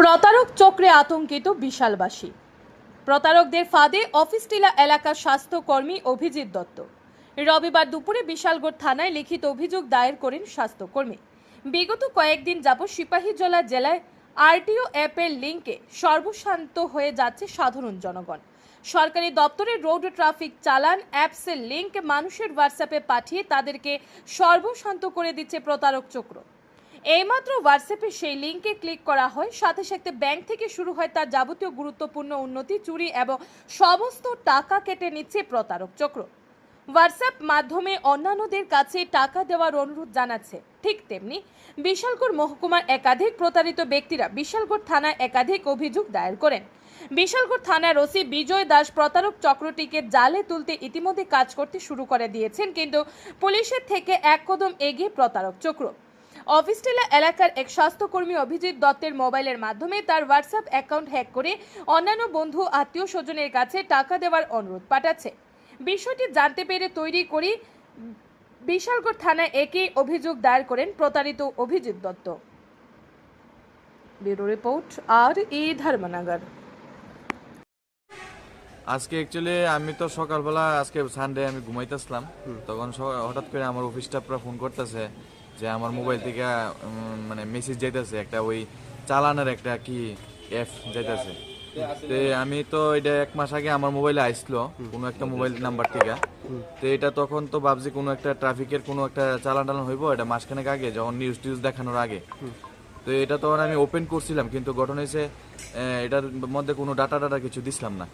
প্রতারক চক্রে আতঙ্কিত বিশালবাসী। প্রতারকদের ফাঁদে অফিস টিলা এলাকার স্বাস্থ্যকর্মী অভিজিৎ দত্ত। রবিবার দুপুরে বিশালগড় থানায় লিখিত অভিযোগ দায়ের করেন স্বাস্থ্যকর্মী। বিগত কয়েকদিন যাবৎ সিপাহীজলা জেলায় আরটিও অ্যাপের লিঙ্কে সর্বশান্ত হয়ে যাচ্ছে সাধারণ জনগণ। সরকারি দপ্তরের রোড ট্রাফিক চালান অ্যাপসের লিঙ্ক মানুষের হোয়াটসঅ্যাপে পাঠিয়ে তাদেরকে সর্বশান্ত করে দিচ্ছে প্রতারক চক্র। এইমাত্র হোয়াটসঅ্যাপে সেই লিঙ্কে ক্লিক করা হয়। সাথে সাথে ব্যাংক থেকে শুরু হয় তার যাবতীয় গুরুত্বপূর্ণ উন্নতি, চুরি এবং সমস্ত টাকা কেটে নিচ্ছে প্রতারক চক্র। হোয়াটসঅ্যাপ মাধ্যমে অন্যান্যদের কাছে টাকা দেওয়ার অনুরোধ জানাচ্ছে। ঠিক তেমনি বিশালগড় মহকুমার একাধিক প্রতারিত ব্যক্তিরা বিশালগড় থানায় একাধিক অভিযোগ দায়ের করেন। বিশালগড় থানার ওসি বিজয় দাস প্রতারক চক্রটিকে জালে তুলতে ইতিমধ্যে কাজ করতে শুরু করে দিয়েছেন, কিন্তু পুলিশের থেকে এক কদম এগিয়ে প্রতারক চক্র। অফিসটিলা এলাকার এক স্বাস্থ্যকর্মী অভিজিৎ দত্তের মোবাইলের মাধ্যমে তার হোয়াটসঅ্যাপ অ্যাকাউন্ট হ্যাক করে অন্যান্য বন্ধু আত্মীয় স্বজনের কাছে টাকা দেওয়ার অনুরোধ পাঠাচ্ছে। বিষয়টি জানতে পেরে তৈরি করি বিশালগড় থানায় একই অভিযোগ দায়ের করেন প্রতারিত অভিজিৎ দত্ত। ব্যুরো রিপোর্ট আর ই ধর্মনগর। আজকে অ্যাকচুয়ালি আমি তো সকালবেলা আজকে সানডে আমি ঘুমাইতেছিলাম। তখন হঠাৎ করে আমার অফিস স্টাফরা ফোন করতেছে। যে আমার মোবাইল থেকে মানে মেসেজ যাইতেছে, একটা ওই চালানের একটা কি অ্যাপ যাইতেছে। তো আমি তো এটা এক মাস আগে আমার মোবাইলে আইসলো, কোনো একটা মোবাইল নাম্বার থেকে। তো এটা তখন তো ভাবছি কোনো একটা ট্রাফিকের কোনো একটা চালান টালান হইব, এটা মাসখানেক আগে, যখন নিউজ টিউজ দেখানোর আগে। তো এটা তখন আমি ওপেন করছিলাম, কিন্তু ঘটনা হয়েছে এটার মধ্যে কোনো ডাটা ডাটা কিছু দিছিলাম না।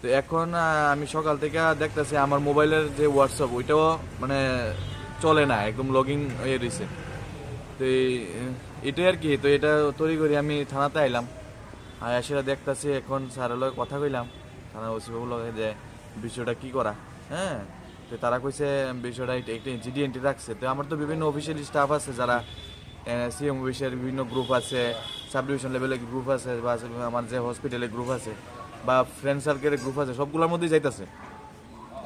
তো এখন আমি সকাল থেকে দেখতেছি আমার মোবাইলের যে হোয়াটসঅ্যাপ ওইটাও মানে চলে না, একদম লগ হয়ে রয়েছে তো এটাই আর কি, তো এটা তৈরি করি আমি থানাতে আইলাম। আর এসে দেখতেছি, এখন স্যারের লগে কথা কইলাম। থানার ওসি বাবুর লগে যে, বিষয়টা কি করা হ্যাঁ? তো তারা কইছে, বিষয়টা একটা একটা ইনসিডেন্ট রাখছে। তো আমার তো বিভিন্ন অফিসিয়াল স্টাফ আছে যারা সিএম অফিসের বিভিন্ন গ্রুপ আছে সাব ডিভিশন লেভেলের গ্রুপ আছে, বা আমার যে হসপিটালের গ্রুপ আছে, বা ফ্রেন্ড সার্কেলের গ্রুপ আছে, সবগুলোর মধ্যেই যাইতেছে।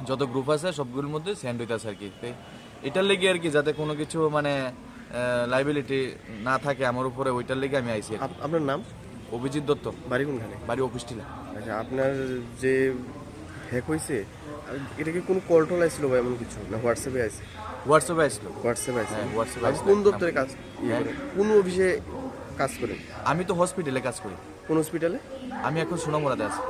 যত গ্রুপ আছে সবগুলোর মধ্যে সেন্ড হইতেছে আর কি। এটার লেগে আর কি যাতে কোনো কিছু মানে লাইবিলিটি না থাকে আমার উপরে ওইটার লেগে আমি। আপ- আপনার নাম? অভিজিৎ দত্ত। বাড়ি কোনখানে? বাড়ি অফিস টিলা আচ্ছা আপনার যে হ্যাক হয়েছে এটা কি কোনো কল টল আসছিল বা এমন কিছু? না হোয়াটসঅ্যাপে আছে হোয়াটসঅ্যাপে আসলো হোয়াটসঅ্যাপে আছে হ্যাঁ, WhatsApp এ কোন দপ্তরে কাজ ইয়ে হ্যাঁ। কোন অফিসে কাজ করেন? আমি তো হসপিটালে কাজ করি। কোন হসপিটালে আমি এখন সুনামুরাতে আছি।